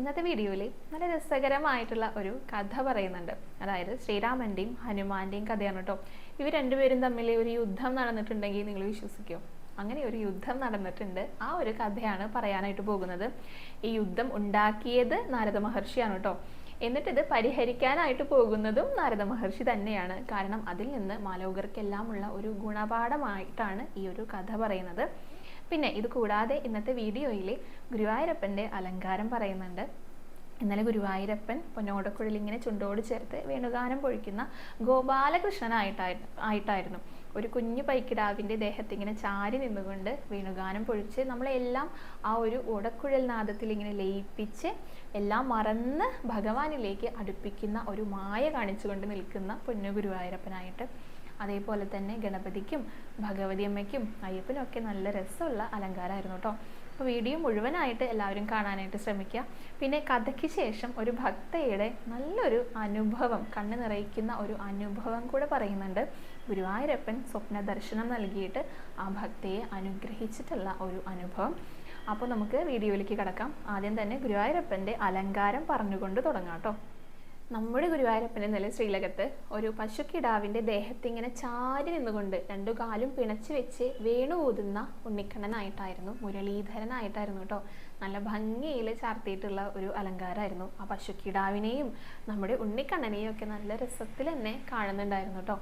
ഇന്നത്തെ വീഡിയോയിൽ നല്ല രസകരമായിട്ടുള്ള ഒരു കഥ പറയുന്നുണ്ട്. അതായത് ശ്രീരാമന്റെയും ഹനുമാന്റെയും കഥയാണ് കേട്ടോ ഇവർ രണ്ടുപേരും തമ്മിൽ ഒരു യുദ്ധം നടന്നിട്ടുണ്ടെങ്കിൽ നിങ്ങൾ വിശ്വസിക്കും? അങ്ങനെ ഒരു യുദ്ധം നടന്നിട്ടുണ്ട്. ആ ഒരു കഥയാണ് പറയാനായിട്ട് പോകുന്നത്. ഈ യുദ്ധം ഉണ്ടാക്കിയത് നാരദ മഹർഷിയാണ് കേട്ടോ എന്നിട്ട് ഇത് പരിഹരിക്കാനായിട്ട് പോകുന്നതും നാരദ മഹർഷി തന്നെയാണ്. കാരണം അതിൽ നിന്ന് മാലോകർക്കെല്ലാമുള്ള ഒരു ഗുണപാഠമായിട്ടാണ് ഈ ഒരു കഥ പറയുന്നത്. പിന്നെ ഇത് കൂടാതെ ഇന്നത്തെ വീഡിയോയിൽ ഗുരുവായൂരപ്പന്റെ അലങ്കാരം പറയുന്നുണ്ട്. ഇന്നലെ ഗുരുവായൂരപ്പൻ പൊന്നോടക്കുഴൽ ഇങ്ങനെ ചുണ്ടോട് ചേർത്ത് വേണുഗാനം പൊഴിക്കുന്ന ഗോപാലകൃഷ്ണനായിട്ടായിരുന്നു ആയിട്ടായിരുന്നു. ഒരു കുഞ്ഞു പൈക്കിടാവിന്റെ ദേഹത്ത് ഇങ്ങനെ ചാരി നിന്നുകൊണ്ട് വേണുഗാനം പൊഴിച്ച് നമ്മളെല്ലാം ആ ഒരു ഓടക്കുഴൽ നാദത്തിൽ ഇങ്ങനെ ലയിപ്പിച്ച് എല്ലാം മറന്ന് ഭഗവാനിലേക്ക് അടുപ്പിക്കുന്ന ഒരു മായ കാണിച്ചുകൊണ്ട് നിൽക്കുന്ന പൊന്നു ഗുരുവായൂരപ്പനായിട്ട്. അതേപോലെ തന്നെ ഗണപതിക്കും ഭഗവതി അമ്മയ്ക്കും അയ്യപ്പനും ഒക്കെ നല്ല രസമുള്ള അലങ്കാരമായിരുന്നു കേട്ടോ. അപ്പോൾ വീഡിയോ മുഴുവനായിട്ട് എല്ലാവരും കാണാനായിട്ട് ശ്രമിക്കുക. പിന്നെ കഥയ്ക്ക് ശേഷം ഒരു ഭക്തയുടെ നല്ലൊരു അനുഭവം കണ്ണ് നിറയിക്കുന്ന ഒരു അനുഭവം കൂടെ പറയുന്നുണ്ട്. ഗുരുവായൂരപ്പൻ സ്വപ്ന ദർശനം നൽകിയിട്ട് ആ ഭക്തയെ അനുഗ്രഹിച്ചിട്ടുള്ള ഒരു അനുഭവം. അപ്പോൾ നമുക്ക് വീഡിയോയിലേക്ക് കിടക്കാം. ആദ്യം തന്നെ ഗുരുവായൂരപ്പന്റെ അലങ്കാരം പറഞ്ഞുകൊണ്ട് തുടങ്ങാം കേട്ടോ. നമ്മുടെ ഗുരുവായൂരപ്പന്റെ നില ശ്രീലകത്ത് ഒരു പശുക്കിടാവിന്റെ ദേഹത്തിൽ ഇങ്ങനെ ചാരി നിന്നുകൊണ്ട് രണ്ടു കാലും പിണച്ചു വെച്ച് വേണു ഊതുന്ന ഉണ്ണിക്കണ്ണനായിട്ടായിരുന്നു മുരളീധരനായിട്ടായിരുന്നു കേട്ടോ. നല്ല ഭംഗിയിൽ ചാർത്തിയിട്ടുള്ള ഒരു അലങ്കാരമായിരുന്നു. ആ പശുക്കിടാവിനെയും നമ്മുടെ ഉണ്ണിക്കണ്ണനെയും ഒക്കെ നല്ല രസത്തിൽ തന്നെ കാണുന്നുണ്ടായിരുന്നു കേട്ടോ.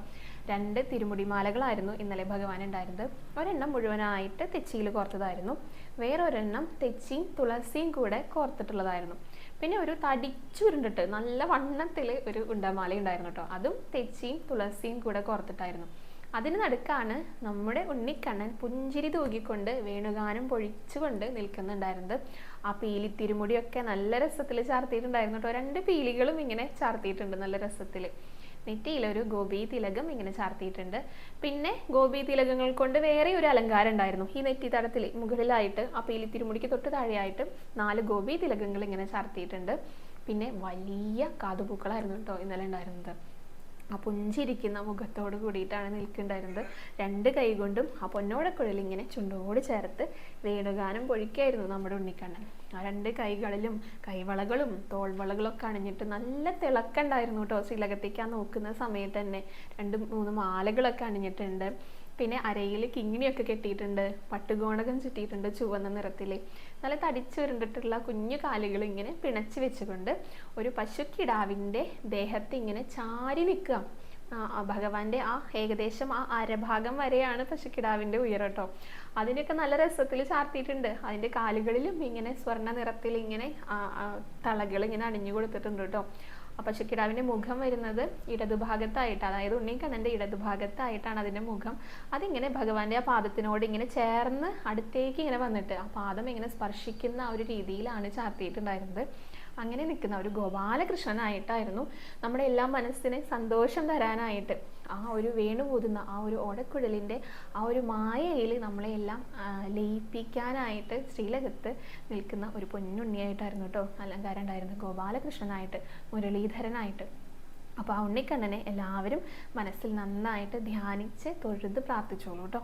രണ്ട് തിരുമുടിമാലകളായിരുന്നു ഇന്നലെ ഭഗവാൻ ഉണ്ടായിരുന്നത്. ഒരെണ്ണം മുഴുവനായിട്ട് തെച്ചിയിൽ കോർത്തതായിരുന്നു. വേറൊരെണ്ണം തെച്ചിയും തുളസിയും കൂടെ കോർത്തിട്ടുള്ളതായിരുന്നു. പിന്നെ ഒരു തടിച്ചുരുണ്ടിട്ട് നല്ല വണ്ണത്തിൽ ഒരു ഉണ്ടമാല ഉണ്ടായിരുന്നു കേട്ടോ. അതും തെച്ചിയും തുളസിയും കൂടെ കോർത്തിട്ടായിരുന്നു. അതിന് നടുക്കാണ് നമ്മുടെ ഉണ്ണിക്കണ്ണൻ പുഞ്ചിരി തൂകിക്കൊണ്ട് വേണുഗാനം പൊഴിച്ചുകൊണ്ട് നിൽക്കുന്നുണ്ടായിരുന്നത്. ആ പീലി തിരുമുടിയൊക്കെ നല്ല രസത്തിൽ ചാർത്തിയിട്ടുണ്ടായിരുന്നു കേട്ടോ. രണ്ട് പീലികളും ഇങ്ങനെ ചാർത്തിയിട്ടുണ്ട് നല്ല രസത്തിൽ നെറ്റിയിലൊരു ഗോപി തിലകം ഇങ്ങനെ ചാർത്തിയിട്ടുണ്ട്. പിന്നെ ഗോപി തിലകങ്ങൾ കൊണ്ട് വേറെ ഒരു അലങ്കാരം ഉണ്ടായിരുന്നു. ഈ നെറ്റി തടത്തിൽ മുകളിലായിട്ട് ആ പീലി തിരുമുടിക്ക് തൊട്ട് താഴെയായിട്ട് നാല് ഗോപി തിലകങ്ങൾ ഇങ്ങനെ ചാർത്തിയിട്ടുണ്ട്. പിന്നെ വലിയ കാതുപൂക്കളായിരുന്നു കേട്ടോ ഇന്നലെ ഉണ്ടായിരുന്നത്. ആ പുഞ്ചിരിക്കുന്ന മുഖത്തോട് കൂടിയിട്ടാണ് നിൽക്കുന്നുണ്ടായിരുന്നത്. രണ്ട് കൈ കൊണ്ടും ആ പൊന്നോടക്കുഴൽ ഇങ്ങനെ ചുണ്ടോട് ചേർത്ത് വേണുഗാനം പൊഴിക്കായിരുന്നു നമ്മുടെ ഉണ്ണിക്കണ്ണൻ. ആ രണ്ട് കൈകളിലും കൈവളകളും തോൾവളകളൊക്കെ അണിഞ്ഞിട്ട് നല്ല തിളക്കണ്ടായിരുന്നു കേട്ടോ ശ്രീലകത്തേക്ക് ആ നോക്കുന്ന സമയത്ത് തന്നെ. രണ്ട് മൂന്ന് മാലകളൊക്കെ അണിഞ്ഞിട്ടുണ്ട്. പിന്നെ അരയിൽ കിങ്ങിണിയൊക്കെ കെട്ടിയിട്ടുണ്ട്. പട്ടുകോണകം ചുറ്റിയിട്ടുണ്ട് ചുവന്ന നിറത്തിൽ നല്ല തടിച്ചുരുണ്ടിട്ടുള്ള കുഞ്ഞു കാലുകൾ ഇങ്ങനെ പിണച്ച് വെച്ചുകൊണ്ട് ഒരു പശുക്കിടാവിന്റെ ദേഹത്ത് ഇങ്ങനെ ചാരി നിൽക്കുക. ഭഗവാന്റെ ആ ഏകദേശം ആ അരഭാഗം വരെയാണ് പശുക്കിടാവിന്റെ ഉയരട്ടോ അതിനൊക്കെ നല്ല രസത്തിൽ ചാർത്തിയിട്ടുണ്ട്. അതിന്റെ കാലുകളിലും ഇങ്ങനെ സ്വർണ നിറത്തിൽ ഇങ്ങനെ തളകൾ ഇങ്ങനെ അണിഞ്ഞു കൊടുത്തിട്ടുണ്ട് കേട്ടോ. പശുക്കിടാവിന്റെ മുഖം വരുന്നത് ഇടതുഭാഗത്തായിട്ടാണ് അതായത് ഉണ്ണിക്കണ്ണന്റെ ഇടതുഭാഗത്തായിട്ടാണ് അതിന്റെ മുഖം. അതിങ്ങനെ ഭഗവാന്റെ ആ പാദത്തിനോട് ഇങ്ങനെ ചേർന്ന് അടുത്തേക്ക് ഇങ്ങനെ വന്നിട്ട് ആ പാദം ഇങ്ങനെ സ്പർശിക്കുന്ന ആ ഒരു രീതിയിലാണ് ചാർത്തിയിട്ടുണ്ടായിരുന്നത്. അങ്ങനെ നിൽക്കുന്ന ഒരു ഗോപാലകൃഷ്ണനായിട്ടായിരുന്നു നമ്മുടെ എല്ലാ മനസ്സിനെ സന്തോഷം തരാനായിട്ട് ആ ഒരു വേണു ഊതുന്ന ആ ഒരു ഓടക്കുഴലിന്റെ ആ ഒരു മായയിൽ നമ്മളെ എല്ലാം ലയിപ്പിക്കാനായിട്ട് ശ്രീലകത്ത് നിൽക്കുന്ന ഒരു പൊന്നുണ്ണിയായിട്ടായിരുന്നു കേട്ടോ അലങ്കാരം ഉണ്ടായിരുന്നു ഗോപാലകൃഷ്ണനായിട്ട് മുരളീധരനായിട്ട്. അപ്പോൾ ആ ഉണ്ണിക്കണ്ണനെ എല്ലാവരും മനസ്സിൽ നന്നായിട്ട് ധ്യാനിച്ച് തൊഴുത് പ്രാർത്ഥിച്ചോളൂ കേട്ടോ.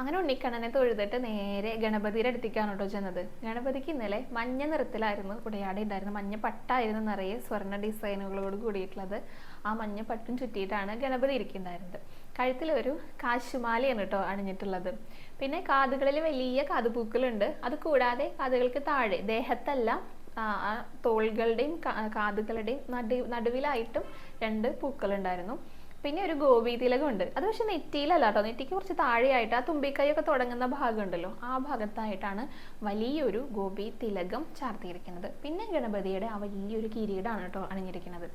അങ്ങനെ ഉണ്ണിക്കണ്ണനെ തൊഴുതിട്ട് നേരെ ഗണപതിയുടെ അടുത്തേക്കാണ് കേട്ടോ ചെന്നത്. ഗണപതിക്ക് ഇന്നലെ മഞ്ഞ നിറത്തിലായിരുന്നു കുടയാടി ഉണ്ടായിരുന്നത്. മഞ്ഞ പട്ടായിരുന്നു നിറയെ സ്വർണ ഡിസൈനുകളോട് കൂടിയിട്ടുള്ളത്. ആ മഞ്ഞ പട്ടും ചുറ്റിയിട്ടാണ് ഗണപതി ഇരിക്കുന്നുണ്ടായിരുന്നത്. കഴുത്തിൽ ഒരു കാശുമാലയാണ് കേട്ടോ അണിഞ്ഞിട്ടുള്ളത്. പിന്നെ കാതുകളിൽ വലിയ കാതുപൂക്കളുണ്ട്. അത് കൂടാതെ കാതുകൾക്ക് താഴെ ദേഹത്തല്ല തോളുകളുടെയും കാതുകളുടെയും നടു നടുവിലായിട്ടും രണ്ട് പൂക്കളുണ്ടായിരുന്നു. പിന്നെ ഒരു ഗോപി തിലകമുണ്ട് അത് പക്ഷെ നെറ്റിയിലല്ല കേട്ടോ നെറ്റിക്ക് കുറച്ച് താഴെയായിട്ട് ആ തുമ്പിക്കൈയൊക്കെ തുടങ്ങുന്ന ഭാഗമുണ്ടല്ലോ. ആ ഭാഗത്തായിട്ടാണ് വലിയൊരു ഗോപി തിലകം ചാർത്തിയിരിക്കുന്നത്. പിന്നെ ഗണപതിയുടെ ആ വലിയൊരു കിരീടമാണ് കേട്ടോ അണിഞ്ഞിരിക്കുന്നത്.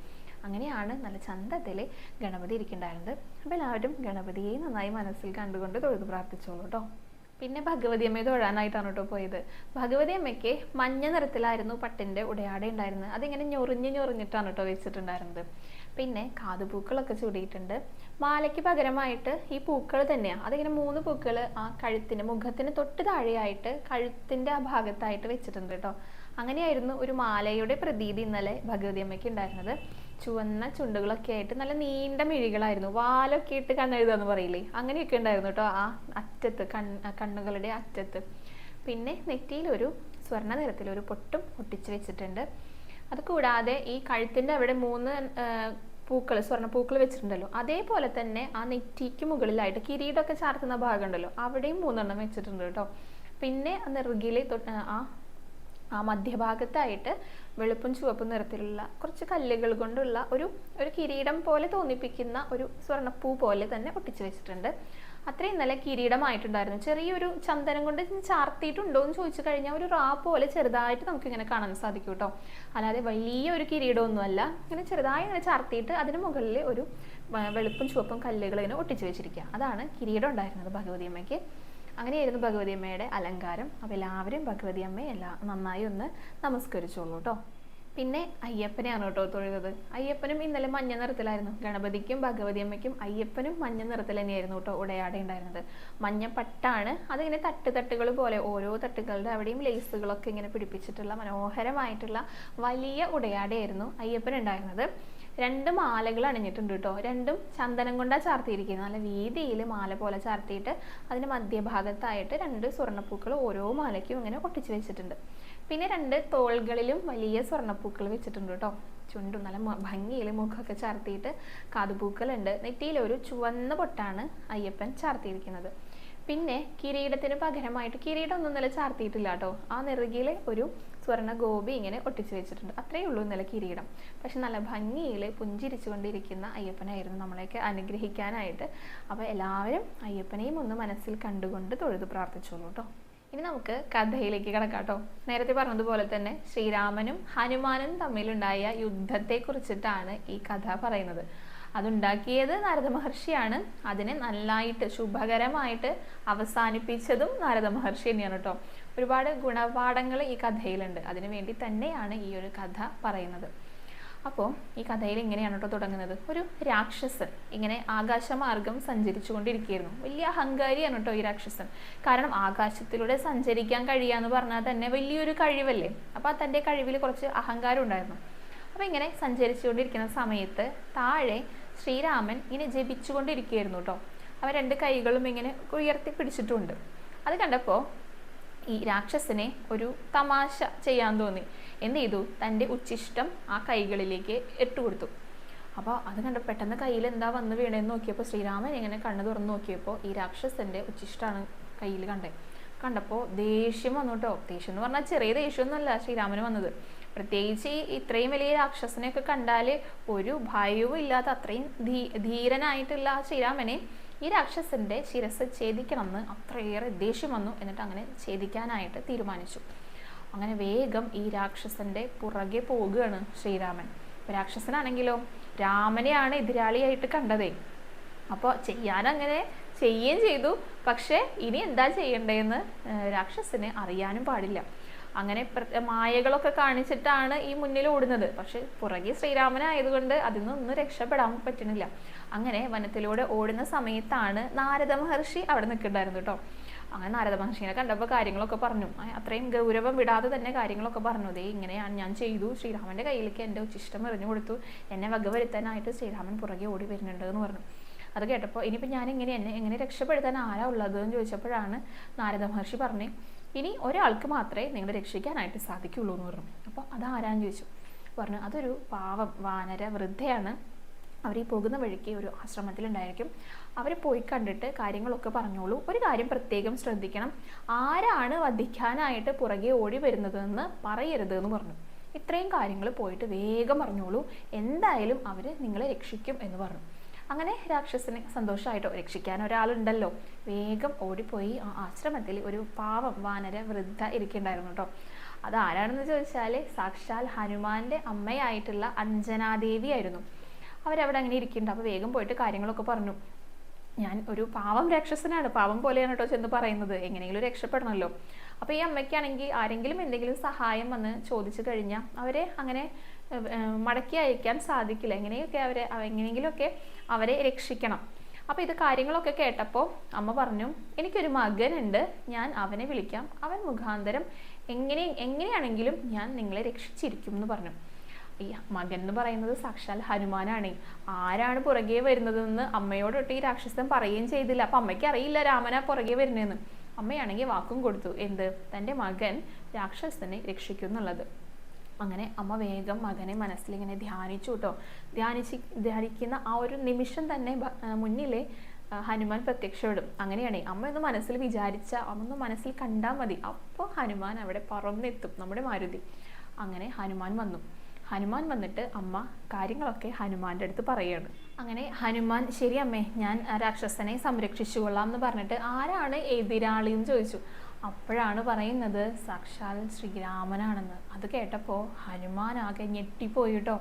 അങ്ങനെയാണ് നല്ല ചന്തത്തിൽ ഗണപതി ഇരിക്കുന്നുണ്ടായിരുന്നത്. അപ്പോൾ എല്ലാവരും ഗണപതിയെ നന്നായി മനസ്സിൽ കണ്ടുകൊണ്ട് തൊഴുതു പ്രാർത്ഥിച്ചോളൂ കേട്ടോ. പിന്നെ ഭഗവതി അമ്മയെ തൊഴാനായിട്ടാണ് കേട്ടോ പോയത്. ഭഗവതി അമ്മയ്ക്ക് മഞ്ഞ നിറത്തിലായിരുന്നു പട്ടിന്റെ ഉടയാട ഉണ്ടായിരുന്നത് അതിങ്ങനെ ഞൊറിഞ്ഞ് ഞൊറിഞ്ഞിട്ടാണ് കേട്ടോ വെച്ചിട്ടുണ്ടായിരുന്നത്. പിന്നെ കാതുപൂക്കളൊക്കെ ചൂടിയിട്ടുണ്ട് മാലയ്ക്ക് പകരമായിട്ട് ഈ പൂക്കൾ തന്നെയാണ് അതിങ്ങനെ മൂന്ന് പൂക്കൾ ആ കഴുത്തിന് മുഖത്തിന് തൊട്ട് താഴെയായിട്ട് കഴുത്തിന്റെ ആ ഭാഗത്തായിട്ട് വെച്ചിട്ടുണ്ട് കേട്ടോ അങ്ങനെയായിരുന്നു ഒരു മാലയുടെ പ്രതീതി ഇന്നലെ ഭഗവതി അമ്മയ്ക്ക് ഉണ്ടായിരുന്നത്. ചുവന്ന ചുണ്ടുകളൊക്കെ ആയിട്ട് നല്ല നീണ്ട മിഴികളായിരുന്നു. വാലൊക്കെ ഇട്ട് കണ്ണെഴുതാന്ന് പറയില്ലേ? അങ്ങനെയൊക്കെ ഉണ്ടായിരുന്നു കേട്ടോ ആ അറ്റത്ത് കണ് കണ്ണുകളുടെ അറ്റത്ത്. പിന്നെ നെറ്റിയിൽ ഒരു സ്വർണ നിറത്തിലൊരു പൊട്ടും ഒട്ടിച്ചു വെച്ചിട്ടുണ്ട്. അത് കൂടാതെ ഈ കഴുത്തിന്റെ അവിടെ മൂന്ന് പൂക്കൾ സ്വർണ പൂക്കൾ വെച്ചിട്ടുണ്ടല്ലോ. അതേപോലെ തന്നെ ആ നെറ്റിക്ക് മുകളിലായിട്ട് കിരീടമൊക്കെ ചാർത്തുന്ന ഭാഗം ഉണ്ടല്ലോ അവിടെയും മൂന്നെണ്ണം വെച്ചിട്ടുണ്ട് കേട്ടോ. പിന്നെ തൊട്ട് ആ ആ മധ്യഭാഗത്തായിട്ട് വെളുപ്പും ചുവപ്പും നിറത്തിലുള്ള കുറച്ച് കല്ലുകൾ കൊണ്ടുള്ള ഒരു ഒരു കിരീടം പോലെ തോന്നിപ്പിക്കുന്ന ഒരു സ്വർണപ്പൂ പോലെ തന്നെ ഒട്ടിച്ചു വെച്ചിട്ടുണ്ട്. അത്രയും നല്ല കിരീടമായിട്ടുണ്ടായിരുന്നു. ചെറിയൊരു ചന്ദനം കൊണ്ട് ചാർത്തിയിട്ടുണ്ടോ എന്ന് ചോദിച്ചു കഴിഞ്ഞാൽ ഒരു റാ പോലെ ചെറുതായിട്ട് നമുക്ക് ഇങ്ങനെ കാണാൻ സാധിക്കും കേട്ടോ അല്ലാതെ വലിയ ഒരു കിരീടമൊന്നുമല്ല. ഇങ്ങനെ ചെറുതായി ഇങ്ങനെ ചാർത്തിയിട്ട് അതിന് മുകളിൽ ഒരു വെളുപ്പും ചുവപ്പും കല്ലുകൾ ഇങ്ങനെ ഒട്ടിച്ചു വെച്ചിരിക്കുക. അതാണ് കിരീടം ഉണ്ടായിരുന്നത് ഭഗവതി അമ്മയ്ക്ക്. അങ്ങനെയായിരുന്നു ഭഗവതി അമ്മയുടെ അലങ്കാരം. അപ്പോൾ എല്ലാവരും ഭഗവതി അമ്മയെ എല്ലാ നന്നായി ഒന്ന് നമസ്കരിച്ചോളൂ കേട്ടോ പിന്നെ അയ്യപ്പനെയാണ് കേട്ടോ തൊഴുതത്. അയ്യപ്പനും ഇന്നലെ മഞ്ഞ നിറത്തിലായിരുന്നു. ഗണപതിക്കും ഭഗവതി അമ്മയ്ക്കും അയ്യപ്പനും മഞ്ഞ നിറത്തിൽ തന്നെയായിരുന്നു കേട്ടോ ഉടയാട ഉണ്ടായിരുന്നത്. മഞ്ഞ പട്ടാണ്. അതിങ്ങനെ തട്ട് തട്ടുകൾ പോലെ ഓരോ തട്ടുകളുടെ അവിടെയും ലേസുകളൊക്കെ ഇങ്ങനെ പിടിപ്പിച്ചിട്ടുള്ള മനോഹരമായിട്ടുള്ള വലിയ ഉടയാടയായിരുന്നു അയ്യപ്പൻ ഉണ്ടായിരുന്നത് രണ്ട് മാലകൾ അണിഞ്ഞിട്ടുണ്ട് കേട്ടോ രണ്ടും ചന്ദനം കൊണ്ടാണ് ചാർത്തിയിരിക്കുന്നത്. നല്ല വീതിയിൽ മാല പോലെ ചാർത്തിയിട്ട് അതിന്റെ മധ്യഭാഗത്തായിട്ട് രണ്ട് സ്വർണപ്പൂക്കൾ ഓരോ മാലയ്ക്കും ഇങ്ങനെ ഒട്ടിച്ചു വെച്ചിട്ടുണ്ട്. പിന്നെ രണ്ട് തോളുകളിലും വലിയ സ്വർണപ്പൂക്കൾ വെച്ചിട്ടുണ്ട് കേട്ടോ ചുണ്ടും നല്ല ഭംഗിയിൽ മുഖമൊക്കെ ചാർത്തിയിട്ട് കാതുപൂക്കളുണ്ട്. നെറ്റിയിൽ ഒരു ചുവന്ന പൊട്ടാണ് അയ്യപ്പൻ ചാർത്തിയിരിക്കുന്നത്. പിന്നെ കിരീടത്തിന് പകരമായിട്ട് കിരീടം ഒന്നും നല്ല ചാർത്തിയിട്ടില്ല കേട്ടോ ആ നെറുകിയിൽ ഒരു സ്വർണ ഗോപി ഇങ്ങനെ ഒട്ടിച്ചു വെച്ചിട്ടുണ്ട്. അത്രയേ ഉള്ളൂ ഇന്നലെ കിരീടം. പക്ഷെ നല്ല ഭംഗിയിൽ പുഞ്ചിരിച്ചുകൊണ്ടിരിക്കുന്ന അയ്യപ്പനായിരുന്നു നമ്മളെയൊക്കെ അനുഗ്രഹിക്കാനായിട്ട്. അപ്പോൾ എല്ലാവരും അയ്യപ്പനെയും ഒന്ന് മനസ്സിൽ കണ്ടുകൊണ്ട് തൊഴുതു പ്രാർത്ഥിച്ചോളൂ കേട്ടോ. ഇനി നമുക്ക് കഥയിലേക്ക് കിടക്കാട്ടോ നേരത്തെ പറഞ്ഞതുപോലെ തന്നെ ശ്രീരാമനും ഹനുമാനും തമ്മിലുണ്ടായ യുദ്ധത്തെ കുറിച്ചിട്ടാണ് ഈ കഥ പറയുന്നത്. അതുണ്ടാക്കിയത് നാരദ മഹർഷിയാണ്. അതിനെ നന്നായിട്ട് ശുഭകരമായിട്ട് അവസാനിപ്പിച്ചതും നാരദ മഹർഷി തന്നെയാണ് കേട്ടോ. ഒരുപാട് ഗുണപാഠങ്ങൾ ഈ കഥയിലുണ്ട്. അതിനു വേണ്ടി തന്നെയാണ് ഈ ഒരു കഥ പറയുന്നത്. അപ്പോൾ ഈ കഥയിൽ ഇങ്ങനെയാണ് കേട്ടോ തുടങ്ങുന്നത്. ഒരു രാക്ഷസൻ ഇങ്ങനെ ആകാശമാർഗം സഞ്ചരിച്ചു കൊണ്ടിരിക്കുകയായിരുന്നു വലിയ അഹങ്കാരിയാണ് കേട്ടോ ഈ രാക്ഷസൻ. കാരണം ആകാശത്തിലൂടെ സഞ്ചരിക്കാൻ കഴിയാന്ന് പറഞ്ഞാൽ തന്നെ വലിയൊരു കഴിവല്ലേ? അപ്പോൾ തന്റെ കഴിവിൽ കുറച്ച് അഹങ്കാരം ഉണ്ടായിരുന്നു. അപ്പോൾ ഇങ്ങനെ സഞ്ചരിച്ചുകൊണ്ടിരിക്കുന്ന സമയത്ത് താഴെ ശ്രീരാമൻ ഇങ്ങനെ ജപിച്ചുകൊണ്ടിരിക്കുകയായിരുന്നു കേട്ടോ അവ രണ്ട് കൈകളും ഇങ്ങനെ ഉയർത്തി പിടിച്ചിട്ടുണ്ട് അത് കണ്ടപ്പോൾ ഈ രാക്ഷസനെ ഒരു തമാശ ചെയ്യാൻ തോന്നി. എന്ത് ചെയ്തു? തന്റെ ഉച്ചിഷ്ടം ആ കൈകളിലേക്ക് ഇട്ടുകൊടുത്തു. അപ്പോൾ അത് കണ്ട പെട്ടെന്ന് കയ്യിൽ എന്താ വന്ന് വീണേന്ന് നോക്കിയപ്പോൾ ശ്രീരാമൻ ഇങ്ങനെ കണ്ണു തുറന്ന് നോക്കിയപ്പോൾ ഈ രാക്ഷസന്റെ ഉച്ചിഷ്ടമാണ് കയ്യിൽ കണ്ടത് കണ്ടപ്പോൾ ദേഷ്യം വന്നു കേട്ടോ. ദേഷ്യം എന്ന് പറഞ്ഞാൽ ചെറിയ ദേഷ്യമൊന്നുമല്ല ശ്രീരാമന് വന്നത്. പ്രത്യേകിച്ച് ഈ ഇത്രയും വലിയ രാക്ഷസനെയൊക്കെ കണ്ടാൽ ഒരു ഭയവും ഇല്ലാത്ത അത്രയും ധീ ധീരനായിട്ടുള്ള ആ ശ്രീരാമനെ ഈ രാക്ഷസന്റെ ശിരസ് ഛേദിക്കണമെന്ന് അത്രയേറെ ദേഷ്യം വന്നു എന്നിട്ട് അങ്ങനെ ഛേദിക്കാനായിട്ട് തീരുമാനിച്ചു. അങ്ങനെ വേഗം ഈ രാക്ഷസന്റെ പുറകെ പോവുകയാണ് ശ്രീരാമൻ. രാക്ഷസനാണെങ്കിലോ? രാമനെയാണ് എതിരാളിയായിട്ട് കണ്ടതേ. അപ്പോൾ ചെയ്യാനങ്ങനെ ചെയ്യുകയും ചെയ്തു. പക്ഷേ ഇനി എന്താ ചെയ്യണ്ടേന്ന് രാക്ഷസന് അറിയാനും പാടില്ല. അങ്ങനെ മായകളൊക്കെ കാണിച്ചിട്ടാണ് ഈ മുന്നിൽ ഓടുന്നത്. പക്ഷെ പുറകെ ശ്രീരാമനായതുകൊണ്ട് അതിൽ നിന്നൊന്നും രക്ഷപ്പെടാൻ പറ്റുന്നില്ല. അങ്ങനെ വനത്തിലൂടെ ഓടുന്ന സമയത്താണ് നാരദ മഹർഷി അവിടെ നിൽക്കുന്നുണ്ടായിരുന്നു കേട്ടോ. അങ്ങനെ നാരദ മഹർഷിനെ കണ്ടപ്പോൾ കാര്യങ്ങളൊക്കെ പറഞ്ഞു. അത്രയും ഗൗരവം വിടാതെ തന്നെ കാര്യങ്ങളൊക്കെ പറഞ്ഞു. ദേ ഇങ്ങനെയാണ് ഞാൻ ചെയ്തു. ശ്രീരാമന്റെ കയ്യിലേക്ക് എന്റെ ഉച്ചിഷ്ടം എറിഞ്ഞു കൊടുത്തു. എന്നെ വകവരുത്താനായിട്ട് ശ്രീരാമൻ പുറകെ ഓടി വരുന്നുണ്ട് എന്ന് പറഞ്ഞു. അത് കേട്ടപ്പോൾ ഇനിയിപ്പോൾ ഞാൻ എങ്ങനെ എന്നെ എങ്ങനെ രക്ഷപ്പെടുത്താൻ ആരാ ഉള്ളത് എന്ന് ചോദിച്ചപ്പോഴാണ് നാരദ മഹർഷി പറഞ്ഞു ഇനി ഒരാൾക്ക് മാത്രമേ നിങ്ങളെ രക്ഷിക്കാനായിട്ട് സാധിക്കുള്ളൂ എന്ന് പറഞ്ഞു. അപ്പോൾ അതാരാന്ന് ചോദിച്ചു. പറഞ്ഞു അതൊരു പാവം വാനര വൃദ്ധയാണ്. അവർ ഈ പോകുന്ന വഴിക്ക് ഒരു ആശ്രമത്തിലുണ്ടായിരിക്കും. അവർ പോയി കണ്ടിട്ട് കാര്യങ്ങളൊക്കെ പറഞ്ഞോളൂ. ഒരു കാര്യം പ്രത്യേകം ശ്രദ്ധിക്കണം. ആരാണ് വധിക്കാനായിട്ട് പുറകെ ഓടി വരുന്നതെന്ന് പറയരുത് എന്ന് പറഞ്ഞു. ഇത്രയും കാര്യങ്ങൾ പോയിട്ട് വേഗം പറഞ്ഞോളൂ. എന്തായാലും അവർ നിങ്ങളെ രക്ഷിക്കും എന്ന് പറഞ്ഞു. അങ്ങനെ രാക്ഷസനെ സന്തോഷമായിട്ടോ രക്ഷിക്കാൻ ഒരാളുണ്ടല്ലോ. വേഗം ഓടിപ്പോയി ആ ആശ്രമത്തിൽ ഒരു പാവം വാനര വൃദ്ധ ഇരിക്കുന്നുണ്ടായിരുന്നു കേട്ടോ അതാരാണെന്ന് ചോദിച്ചാൽ സാക്ഷാൽ ഹനുമാന്റെ അമ്മയായിട്ടുള്ള അഞ്ജനാദേവി ആയിരുന്നു. അവരവിടെ അങ്ങനെ ഇരിക്കുന്നുണ്ട്. അപ്പോൾ വേഗം പോയിട്ട് കാര്യങ്ങളൊക്കെ പറഞ്ഞു. ഞാൻ ഒരു പാവം രാക്ഷസനാണ്. പാവം പോലെയാണ് കേട്ടോ ചെന്ന് പറയുന്നത്. എങ്ങനെയെങ്കിലും രക്ഷപ്പെടണമല്ലോ അപ്പോൾ ഈ അമ്മയ്ക്കാണെങ്കിൽ ആരെങ്കിലും എന്തെങ്കിലും സഹായം വന്ന് ചോദിച്ചു കഴിഞ്ഞാൽ അവരെ അങ്ങനെ മടക്കി അയക്കാൻ സാധിക്കില്ല. എങ്ങനെയൊക്കെ അവരെ എങ്ങനെയെങ്കിലുമൊക്കെ അവരെ രക്ഷിക്കണം. അപ്പോൾ ഇത് കാര്യങ്ങളൊക്കെ കേട്ടപ്പോൾ അമ്മ പറഞ്ഞു എനിക്കൊരു മകനുണ്ട്. ഞാൻ അവനെ വിളിക്കാം. അവൻ മുഖാന്തരം എങ്ങനെ എങ്ങനെയാണെങ്കിലും ഞാൻ നിങ്ങളെ രക്ഷിച്ചിരിക്കും എന്ന് പറഞ്ഞു. ഈ മകൻ എന്ന് പറയുന്നത് സാക്ഷാൽ ഹനുമാനാണ്. ആരാണ് പുറകെ വരുന്നതെന്ന് അമ്മയോടൊട്ട് ഈ രാക്ഷസൻ പറയുകയും ചെയ്തില്ല. അപ്പം അമ്മയ്ക്ക് അറിയില്ല രാമന പുറകെ വരുന്നതെന്ന്. അമ്മയാണെങ്കിൽ വാക്കും കൊടുത്തു. എന്ത്? തന്റെ മകൻ രാക്ഷസനെ രക്ഷിക്കും എന്നുള്ളത് അങ്ങനെ അമ്മ വേഗം മകനെ മനസ്സിലിങ്ങനെ ധ്യാനിച്ചു കേട്ടോ ധ്യാനിച്ച് ധ്യാനിക്കുന്ന ആ ഒരു നിമിഷം തന്നെ മുന്നിലെ ഹനുമാൻ പ്രത്യക്ഷപ്പെടും. അങ്ങനെയാണ് അമ്മ ഒന്ന് മനസ്സിൽ വിചാരിച്ച അമ്മ ഒന്ന് മനസ്സിൽ കണ്ടാൽ മതി. അപ്പോൾ ഹനുമാൻ അവിടെ പറന്നെത്തും നമ്മുടെ മാരുതി. അങ്ങനെ ഹനുമാൻ വന്നു. ഹനുമാൻ വന്നിട്ട് അമ്മ കാര്യങ്ങളൊക്കെ ഹനുമാന്റെ അടുത്ത് പറയുകയാണ് അങ്ങനെ ഹനുമാൻ ശരി അമ്മേ ഞാൻ രാക്ഷസനെ സംരക്ഷിച്ചുകൊള്ളാം എന്ന് പറഞ്ഞിട്ട് ആരാണ് എതിരാളി എന്ന് ചോദിച്ചു. അപ്പോഴാണ് പറയുന്നത് സാക്ഷാൽ ശ്രീരാമനാണെന്ന്. അത് കേട്ടപ്പോൾ ഹനുമാൻ ആകെ ഞെട്ടിപ്പോയി കേട്ടോ.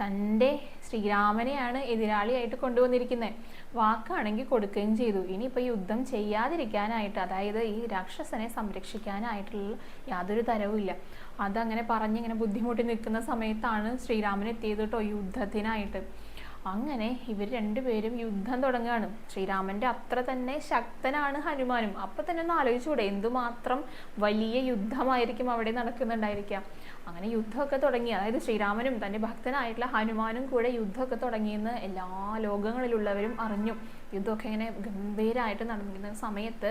തന്റെ ശ്രീരാമനെയാണ് എതിരാളിയായിട്ട് കൊണ്ടുവന്നിരിക്കുന്നത് വാക്കാണെങ്കിൽ കൊടുക്കുകയും ചെയ്തു. ഇനിയിപ്പോൾ യുദ്ധം ചെയ്യാതിരിക്കാനായിട്ട് അതായത് ഈ രാക്ഷസനെ സംരക്ഷിക്കാനായിട്ടുള്ള യാതൊരു തരവുമില്ല അതങ്ങനെ പറഞ്ഞിങ്ങനെ ബുദ്ധിമുട്ടി നിൽക്കുന്ന സമയത്താണ് ശ്രീരാമൻ എത്തിയത് കേട്ടോ യുദ്ധത്തിനായിട്ട്. അങ്ങനെ ഇവർ രണ്ടുപേരും യുദ്ധം തുടങ്ങുകയാണ്. ശ്രീരാമന്റെ അത്ര തന്നെ ശക്തനാണ് ഹനുമാനും. അപ്പൊ തന്നെ ഒന്ന് ആലോചിച്ചുകൂടെ എന്തുമാത്രം വലിയ യുദ്ധമായിരിക്കും അവിടെ നടക്കുന്നുണ്ടായിരിക്കാം അങ്ങനെ യുദ്ധമൊക്കെ തുടങ്ങി. അതായത് ശ്രീരാമനും തന്റെ ഭക്തനായിട്ടുള്ള ഹനുമാനും കൂടെ യുദ്ധമൊക്കെ തുടങ്ങിയെന്ന് എല്ലാ ലോകങ്ങളിലുള്ളവരും അറിഞ്ഞു. യുദ്ധമൊക്കെ ഇങ്ങനെ ഗംഭീരമായിട്ട് നടന്നിരുന്ന സമയത്ത്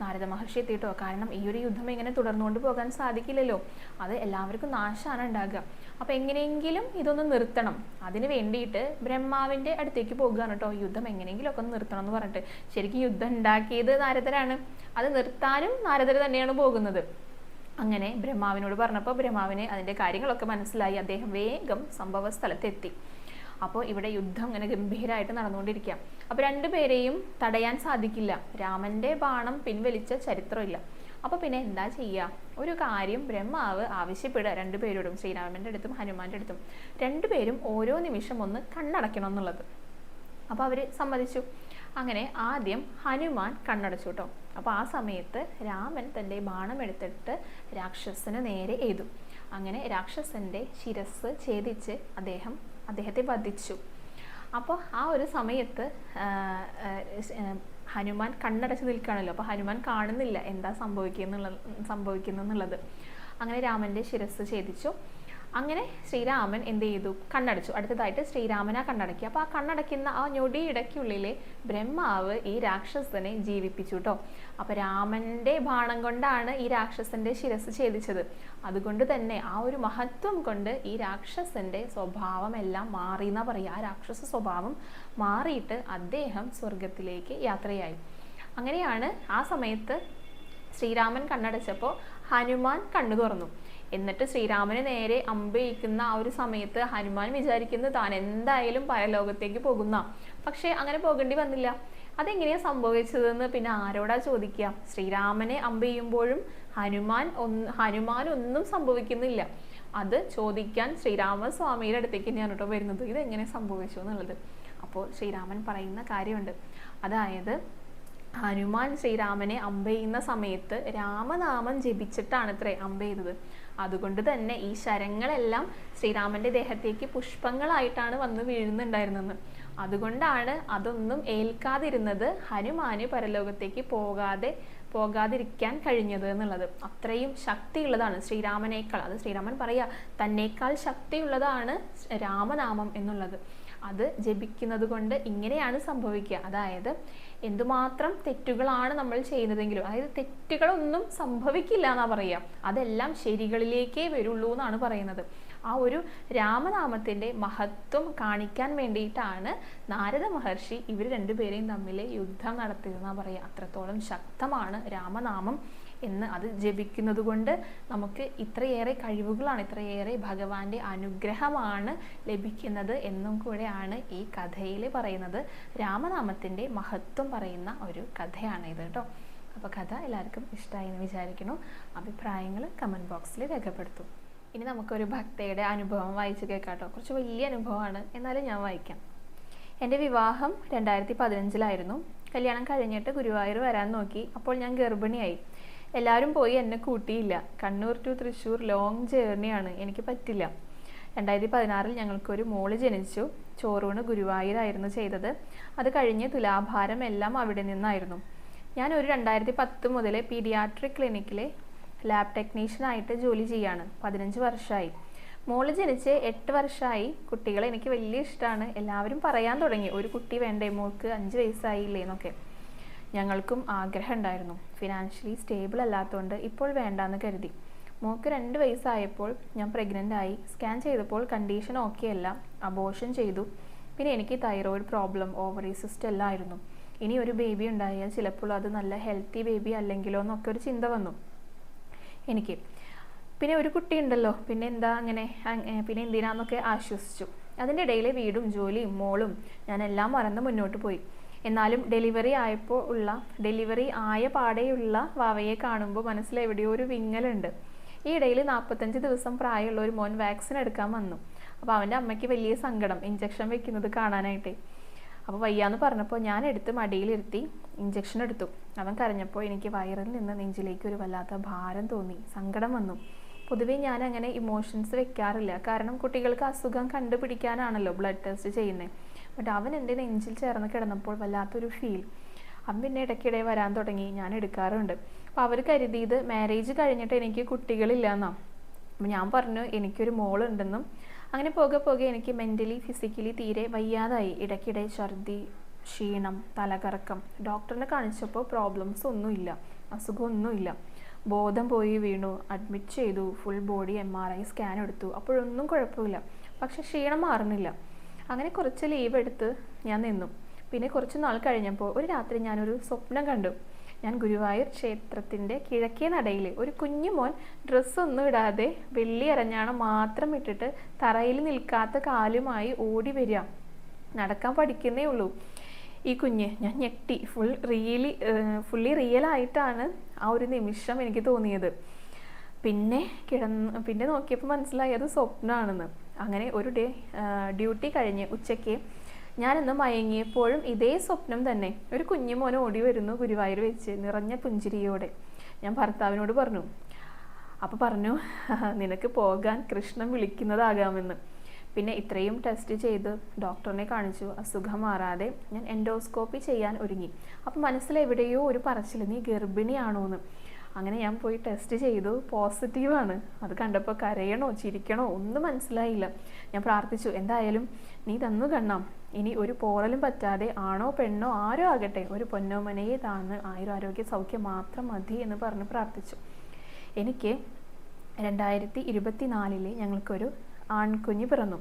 നാരദ മഹർഷി എത്തിയിട്ടോ? കാരണം ഈ ഒരു യുദ്ധം ഇങ്ങനെ തുടർന്നുകൊണ്ട് പോകാൻ സാധിക്കില്ലല്ലോ. അത് എല്ലാവർക്കും നാശമാണ് ഉണ്ടാകുക. അപ്പൊ എങ്ങനെയെങ്കിലും ഇതൊന്ന് നിർത്തണം. അതിന് വേണ്ടിയിട്ട് ബ്രഹ്മാവിന്റെ അടുത്തേക്ക് പോകുകയാണ് കേട്ടോ. യുദ്ധം എങ്ങനെയെങ്കിലും ഒക്കെ ഒന്ന് നിർത്തണം എന്ന് പറഞ്ഞിട്ട്. ശരിക്കും യുദ്ധം ഉണ്ടാക്കിയത് നാരദരാണ്. അത് നിർത്താനും നാരദർ തന്നെയാണ് പോകുന്നത്. അങ്ങനെ ബ്രഹ്മാവിനോട് പറഞ്ഞപ്പോൾ ബ്രഹ്മാവിന് അതിന്റെ കാര്യങ്ങളൊക്കെ മനസ്സിലായി. അദ്ദേഹം വേഗം സംഭവ സ്ഥലത്തെത്തി അപ്പോൾ ഇവിടെ യുദ്ധം അങ്ങനെ ഗംഭീരമായിട്ട് നടന്നുകൊണ്ടിരിക്കുക അപ്പോൾ രണ്ടുപേരെയും തടയാൻ സാധിക്കില്ല. രാമന്റെ ബാണം പിൻവലിച്ച ചരിത്രമില്ല. അപ്പോൾ പിന്നെ എന്താ ചെയ്യുക ഒരു കാര്യം ബ്രഹ്മാവ് ആവശ്യപ്പെടുക. രണ്ടുപേരോടും ശ്രീരാമന്റെ അടുത്തും ഹനുമാന്റെ അടുത്തും. രണ്ടുപേരും ഓരോ നിമിഷം ഒന്ന് കണ്ണടയ്ക്കണം എന്നുള്ളത്. അപ്പോൾ അവർ സമ്മതിച്ചു. അങ്ങനെ ആദ്യം ഹനുമാൻ കണ്ണടച്ചു കേട്ടോ അപ്പോൾ ആ സമയത്ത് രാമൻ തന്റെ ബാണം എടുത്തിട്ട് രാക്ഷസന് നേരെ എഴുതു അങ്ങനെ രാക്ഷസന്റെ ശിരസ് ഛേദിച്ച് അദ്ദേഹം അദ്ദേഹത്തെ വധിച്ചു. അപ്പോൾ ആ ഒരു സമയത്ത് ഹനുമാൻ കണ്ണടച്ച് നിൽക്കുകയാണല്ലോ. അപ്പോൾ ഹനുമാൻ കാണുന്നില്ല എന്താ സംഭവിക്കുന്നുള്ള സംഭവിക്കുന്നുള്ളത് അങ്ങനെ രാമന്റെ ശിരസ് ഛേദിച്ചു. അങ്ങനെ ശ്രീരാമൻ എന്ത് ചെയ്തു? കണ്ണടച്ചു. അടുത്തതായിട്ട് ശ്രീരാമനെ കണ്ണടക്കി. അപ്പോൾ ആ കണ്ണടയ്ക്കുന്ന ആ ഞൊടിയിടയ്ക്കുള്ളിലെ ബ്രഹ്മാവ് ഈ രാക്ഷസനെ ജീവിപ്പിച്ചു കേട്ടോ അപ്പോൾ രാമന്റെ ബാണം കൊണ്ടാണ് ഈ രാക്ഷസന്റെ ശിരസ് ഛേദിച്ചത്. അതുകൊണ്ട് തന്നെ ആ ഒരു മഹത്വം കൊണ്ട് ഈ രാക്ഷസന്റെ സ്വഭാവം എല്ലാം മാറി എന്നാ പറയുക ആ രാക്ഷസ സ്വഭാവം മാറിയിട്ട് അദ്ദേഹം സ്വർഗത്തിലേക്ക് യാത്രയായി. അങ്ങനെയാണ് ആ സമയത്ത് ശ്രീരാമൻ കണ്ണടച്ചപ്പോൾ ഹനുമാൻ കണ്ണു തുറന്നു. എന്നിട്ട് ശ്രീരാമന് നേരെ അമ്പയിക്കുന്ന ആ ഒരു സമയത്ത് ഹനുമാൻ വിചാരിക്കുന്നത് താൻ എന്തായാലും പരലോകത്തേക്ക് പോകുന്ന. പക്ഷേ അങ്ങനെ പോകേണ്ടി വന്നില്ല. അതെങ്ങനെയാ സംഭവിച്ചതെന്ന് പിന്നെ ആരോടാ ചോദിക്കുക? ശ്രീരാമനെ അമ്പെയ്യുമ്പോഴും ഹനുമാൻ ഒന്ന് ഹനുമാൻ ഒന്നും സംഭവിക്കുന്നില്ല. അത് ചോദിക്കാൻ ശ്രീരാമസ്വാമിയുടെ അടുത്തേക്ക് ഞാൻ കേട്ടോ വരുന്നത്. ഇതെങ്ങനെ സംഭവിച്ചു എന്നുള്ളത്. അപ്പോൾ ശ്രീരാമൻ പറയുന്ന കാര്യമുണ്ട്. അതായത് ഹനുമാൻ ശ്രീരാമനെ അമ്പെയ്യുന്ന സമയത്ത് രാമനാമം ജപിച്ചിട്ടാണ് ഇത്രേ അമ്പെയ്തത് അതുകൊണ്ട് തന്നെ ഈ ശരങ്ങളെല്ലാം ശ്രീരാമന്റെ ദേഹത്തേക്ക് പുഷ്പങ്ങളായിട്ടാണ് വന്ന് വീഴുന്നുണ്ടായിരുന്നത്. അതുകൊണ്ടാണ് അതൊന്നും ഏൽക്കാതിരുന്നത് ഹനുമാന് പരലോകത്തേക്ക് പോകാതെ പോകാതിരിക്കാൻ കഴിഞ്ഞത് എന്നുള്ളത്. അത്രയും ശക്തിയുള്ളതാണ് ശ്രീരാമനേക്കാൾ. അത് ശ്രീരാമൻ പറയാ തന്നേക്കാൾ ശക്തിയുള്ളതാണ് രാമനാമം എന്നുള്ളത്. അത് ജപിക്കുന്നത് കൊണ്ട് ഇങ്ങനെയാണ് സംഭവിക്കുക. അതായത് എന്തുമാത്രം തെറ്റുകളാണ് നമ്മൾ ചെയ്യുന്നതെങ്കിലും. അതായത് തെറ്റുകളൊന്നും സംഭവിക്കില്ല എന്നാ പറയുക. അതെല്ലാം ശരികളിലേക്കേ വരുള്ളൂ എന്നാണ് പറയുന്നത്. ആ ഒരു രാമനാമത്തിന്റെ മഹത്വം കാണിക്കാൻ വേണ്ടിയിട്ടാണ് നാരദ മഹർഷി ഇവർ രണ്ടുപേരെയും തമ്മിൽ യുദ്ധം നടത്തിയതെന്നാണ് പറയുക അത്രത്തോളം ശക്തമാണ് രാമനാമം എന്ന് അത് ജപിക്കുന്നത് കൊണ്ട് നമുക്ക് ഇത്രയേറെ കഴിവുകളാണ് ഇത്രയേറെ ഭഗവാന്റെ അനുഗ്രഹമാണ് ലഭിക്കുന്നത് എന്നും കൂടെയാണ് ഈ കഥയിൽ പറയുന്നത്. രാമനാമത്തിന്റെ മഹത്വം പറയുന്ന ഒരു കഥയാണ് ഇത് കേട്ടോ. അപ്പോൾ കഥ എല്ലാവർക്കും ഇഷ്ടമായി എന്ന് വിചാരിക്കുന്നു. അഭിപ്രായങ്ങൾ കമന്റ് ബോക്സിൽ രേഖപ്പെടുത്തും. ഇനി നമുക്കൊരു ഭക്തയുടെ അനുഭവം വായിച്ചു കേൾക്കാട്ടോ. കുറച്ച് വലിയ അനുഭവമാണ്. എന്നാലും ഞാൻ വായിക്കാം. എന്റെ വിവാഹം രണ്ടായിരത്തി പതിനഞ്ചിലായിരുന്നു കല്യാണം കഴിഞ്ഞിട്ട് ഗുരുവായൂർ വരാൻ നോക്കി. അപ്പോൾ ഞാൻ ഗർഭിണിയായി. എല്ലാവരും പോയി എന്നെ കൂട്ടിയില്ല. കണ്ണൂർ ടു തൃശ്ശൂർ ലോങ് ജേർണിയാണ് എനിക്ക് പറ്റില്ല. രണ്ടായിരത്തി പതിനാറിൽ ഞങ്ങൾക്കൊരു മോൾ ജനിച്ചു. ചോറൂണ് ഗുരുവായൂരായിരുന്നു ചെയ്തത്. അത് കഴിഞ്ഞ് തുലാഭാരം എല്ലാം അവിടെ നിന്നായിരുന്നു. ഞാൻ ഒരു രണ്ടായിരത്തി പത്ത് മുതലേ പീഡിയാട്രിക് ക്ലിനിക്കിലെ ലാബ് ടെക്നീഷ്യനായിട്ട് ജോലി ചെയ്യാണ്. പതിനഞ്ച് വർഷമായി മോൾ ജനിച്ച് എട്ട് വർഷമായി കുട്ടികളെ എനിക്ക് വലിയ ഇഷ്ടമാണ് എല്ലാവരും പറയാൻ തുടങ്ങി. ഒരു കുട്ടി വേണ്ടേ? മോൾക്ക് അഞ്ച് വയസ്സായില്ലേ എന്നൊക്കെ. ഞങ്ങൾക്കും ആഗ്രഹം ഉണ്ടായിരുന്നു. ഫിനാൻഷ്യലി സ്റ്റേബിൾ അല്ലാത്തതുകൊണ്ട് ഇപ്പോൾ വേണ്ടാന്ന് കരുതി. മോൾക്ക് രണ്ട് വയസ്സായപ്പോൾ ഞാൻ പ്രഗ്നന്റ് ആയി. സ്കാൻ ചെയ്തപ്പോൾ കണ്ടീഷൻ ഓക്കെ അല്ല. അബോഷൻ ചെയ്തു. പിന്നെ എനിക്ക് തൈറോയിഡ് പ്രോബ്ലം ഓവറി സിസ്റ്റ് എല്ലാം ആയിരുന്നു. ഇനി ഒരു ബേബി ഉണ്ടായാൽ ചിലപ്പോൾ അത് നല്ല ഹെൽത്തി ബേബി അല്ലെങ്കിലോ എന്നൊക്കെ ഒരു ചിന്ത വന്നു. എനിക്ക്. പിന്നെ ഒരു കുട്ടി ഉണ്ടല്ലോ പിന്നെ എന്താ അങ്ങനെ പിന്നെ എന്തിനാന്നൊക്കെ ആശ്വസിച്ചു. അതിന്റെ ഇടയിൽ വീടും ജോലിയും മോളും ഞാൻ എല്ലാം മറന്ന് മുന്നോട്ട് പോയി. എന്നാലും ഡെലിവറി ആയപ്പോൾ ഉള്ള ഡെലിവറി ആയ പാടെയുള്ള വാവയെ കാണുമ്പോൾ മനസ്സിൽ എവിടെയോ ഒരു വിങ്ങലുണ്ട്. ഈ ഇടയിൽ നാൽപ്പത്തഞ്ച് ദിവസം പ്രായമുള്ള ഒരു മോൻ വാക്സിൻ എടുക്കാൻ വന്നു. അപ്പോൾ അവന്റെ അമ്മയ്ക്ക് വലിയ സങ്കടം ഇഞ്ചക്ഷൻ വെക്കുന്നത് കാണാനായിട്ടേ. അപ്പോൾ വയ്യാന്ന് പറഞ്ഞപ്പോൾ ഞാൻ എടുത്ത് മടിയിലിരുത്തി ഇഞ്ചക്ഷൻ എടുത്തു. അവൻ കരഞ്ഞപ്പോൾ എനിക്ക് വയറിൽ നിന്ന് നെഞ്ചിലേക്ക് ഒരു വല്ലാത്ത ഭാരം തോന്നി. സങ്കടം വന്നു. പൊതുവേ ഞാൻ അങ്ങനെ ഇമോഷൻസ് വെക്കാറില്ല. കാരണം കുട്ടികൾക്ക് അസുഖം കണ്ടുപിടിക്കാനാണല്ലോ ബ്ലഡ് ടെസ്റ്റ് ചെയ്യുന്നത് ബട്ട് അവൻ എന്റെ നെഞ്ചിൽ ചേർന്ന് കിടന്നപ്പോൾ വല്ലാത്തൊരു ഫീൽ അവൻ പിന്നെ ഇടയ്ക്കിടെ വരാൻ തുടങ്ങി. ഞാൻ എടുക്കാറുണ്ട്. അപ്പോൾ അവർ കരുതിയത് മാരേജ് കഴിഞ്ഞിട്ട് എനിക്ക് കുട്ടികളില്ല എന്നാണ് അപ്പം ഞാൻ പറഞ്ഞു എനിക്കൊരു മോളുണ്ടെന്നും. അങ്ങനെ പോകെ പോകെ എനിക്ക് മെന്റലി ഫിസിക്കലി തീരെ വയ്യാതായി. ഇടയ്ക്കിടെ ഛർദി ക്ഷീണം തലകറക്കം ഡോക്ടറിനെ കാണിച്ചപ്പോൾ പ്രോബ്ലംസ് ഒന്നുമില്ല അസുഖമൊന്നുമില്ല. ബോധം പോയി വീണു അഡ്മിറ്റ് ചെയ്തു full body M R I scan എടുത്തു. അപ്പോഴൊന്നും കുഴപ്പമില്ല. പക്ഷെ ക്ഷീണം മാറുന്നില്ല. അങ്ങനെ കുറച്ച് ലീവ് എടുത്ത് ഞാൻ നിന്നു. പിന്നെ കുറച്ച് നാൾ കഴിഞ്ഞപ്പോൾ ഒരു രാത്രി ഞാനൊരു സ്വപ്നം കണ്ടു. ഞാൻ ഗുരുവായൂർ ക്ഷേത്രത്തിന്റെ കിഴക്കേ നടയിൽ ഒരു കുഞ്ഞു മോൻ ഡ്രസ്സൊന്നും ഇടാതെ വെള്ളി അരഞ്ഞാണം മാത്രം ഇട്ടിട്ട് തറയിൽ നിൽക്കാത്ത കാലുമായി ഓടി വരിക. നടക്കാൻ പഠിക്കുന്നേ ഉള്ളൂ. ഈ കുഞ്ഞ് ഞാൻ ഞെട്ടി. ഫുൾ റിയലി ഫുള്ളി റിയൽ ആയിട്ടാണ് ആ ഒരു നിമിഷം എനിക്ക് തോന്നിയത്. പിന്നെ കിടന്ന് പിന്നെ നോക്കിയപ്പോൾ മനസ്സിലായി അത് സ്വപ്നമാണെന്ന് അങ്ങനെ ഒരു ഡേ ഡ്യൂട്ടി കഴിഞ്ഞ് ഉച്ചയ്ക്ക് ഞാനിന്ന് മയങ്ങിയപ്പോഴും ഇതേ സ്വപ്നം തന്നെ. ഒരു കുഞ്ഞുമോൻ ഓടി വരുന്നു ഗുരുവായൂർ വെച്ച് നിറഞ്ഞ പുഞ്ചിരിയോടെ. ഞാൻ ഭർത്താവിനോട് പറഞ്ഞു അപ്പോൾ പറഞ്ഞു നിനക്ക് പോകാൻ കൃഷ്ണൻ വിളിക്കുന്നതാകാമെന്ന്. പിന്നെ ഇത്രയും ടെസ്റ്റ് ചെയ്ത് ഡോക്ടറിനെ കാണിച്ചു. അസുഖം മാറാതെ ഞാൻ എൻഡോസ്കോപ്പി ചെയ്യാൻ ഒരുങ്ങി. അപ്പം മനസ്സിൽ എവിടെയോ ഒരു പറച്ചിൽ നീ ഗർഭിണിയാണോ എന്ന് അങ്ങനെ ഞാൻ പോയി ടെസ്റ്റ് ചെയ്തു. പോസിറ്റീവാണ് അത് കണ്ടപ്പോൾ കരയണോ ചിരിക്കണോ ഒന്നും മനസ്സിലായില്ല. ഞാൻ പ്രാർത്ഥിച്ചു എന്തായാലും നീ തന്നു കണ്ണാം. ഇനി ഒരു പോറലും പറ്റാതെ ആണോ പെണ്ണോ ആരോ ആകട്ടെ. ഒരു പൊന്നോമനയെ താന്ന് ആയുരാരോഗ്യ സൗഖ്യം മാത്രം മതി എന്ന് പറഞ്ഞ് പ്രാർത്ഥിച്ചു. എനിക്ക് രണ്ടായിരത്തി ഇരുപത്തി നാലിൽ ഞങ്ങൾക്കൊരു ആൺകുഞ്ഞ് പിറന്നു.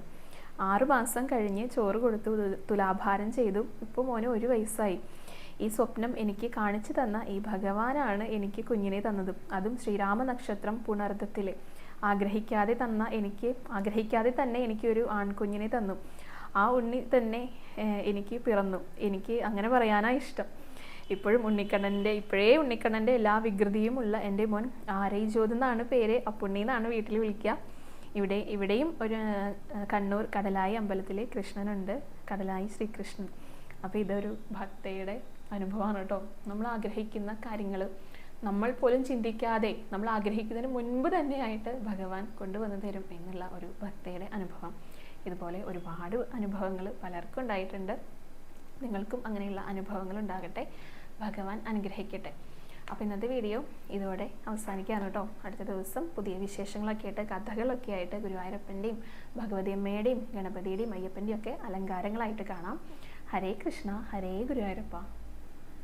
ആറുമാസം കഴിഞ്ഞ് ചോറ് കൊടുത്തു തുലാഭാരം ചെയ്തു. ഇപ്പോൾ മോന് ഒരു വയസ്സായി. ഈ സ്വപ്നം എനിക്ക് കാണിച്ചു തന്ന ഈ ഭഗവാനാണ് എനിക്ക് കുഞ്ഞിനെ തന്നത്. അതും ശ്രീരാമ നക്ഷത്രം പുണർദത്തിൽ ആഗ്രഹിക്കാതെ തന്ന എനിക്ക് ആഗ്രഹിക്കാതെ തന്നെ എനിക്ക് ഒരു ആൺകുഞ്ഞിനെ തന്നു. ആ ഉണ്ണി തന്നെ എനിക്ക് പിറന്നു. എനിക്ക് അങ്ങനെ പറയാനാ ഇഷ്ടം. ഇപ്പോഴും ഉണ്ണിക്കണ്ണന്റെ ഇപ്പോഴേ ഉണ്ണിക്കണ്ണന്റെ എല്ലാ വികൃതിയും ഉള്ള എന്റെ മോൻ ആരൈ ജ്യോത് എന്നാണ് പേര്. അപ്പുണ്ണി എന്നാണ് വീട്ടിൽ വിളിക്കുക. ഇവിടെ ഇവിടെയും ഒരു കണ്ണൂർ കടലായി അമ്പലത്തിൽ കൃഷ്ണനുണ്ട് കടലായി ശ്രീകൃഷ്ണൻ. അപ്പോൾ ഇതൊരു ഭക്തയുടെ അനുഭവമാണ് കേട്ടോ. നമ്മൾ ആഗ്രഹിക്കുന്ന കാര്യങ്ങൾ നമ്മൾ പോലും ചിന്തിക്കാതെ നമ്മൾ ആഗ്രഹിക്കുന്നതിന് മുൻപ് തന്നെയായിട്ട് ഭഗവാൻ കൊണ്ടുവന്നു തരും എന്നുള്ള ഒരു ഭക്തയുടെ അനുഭവം. ഇതുപോലെ ഒരുപാട് അനുഭവങ്ങൾ പലർക്കും ഉണ്ടായിട്ടുണ്ട്. നിങ്ങൾക്കും അങ്ങനെയുള്ള അനുഭവങ്ങൾ ഉണ്ടാകട്ടെ. ഭഗവാൻ അനുഗ്രഹിക്കട്ടെ. അപ്പോൾ ഇന്നത്തെ വീഡിയോ ഇതോടെ അവസാനിക്കുകയാണ് കേട്ടോ. അടുത്ത ദിവസം പുതിയ വിശേഷങ്ങളൊക്കെ ആയിട്ട് കഥകളൊക്കെ ആയിട്ട് ഗുരുവായൂരപ്പന്റെയും ഭഗവതി അമ്മയുടെയും ഗണപതിയുടെയും അയ്യപ്പന്റെയും ഒക്കെ അലങ്കാരങ്ങളായിട്ട് കാണാം. ഹരേ കൃഷ്ണ ഹരേ ഗുരുവായൂരപ്പ.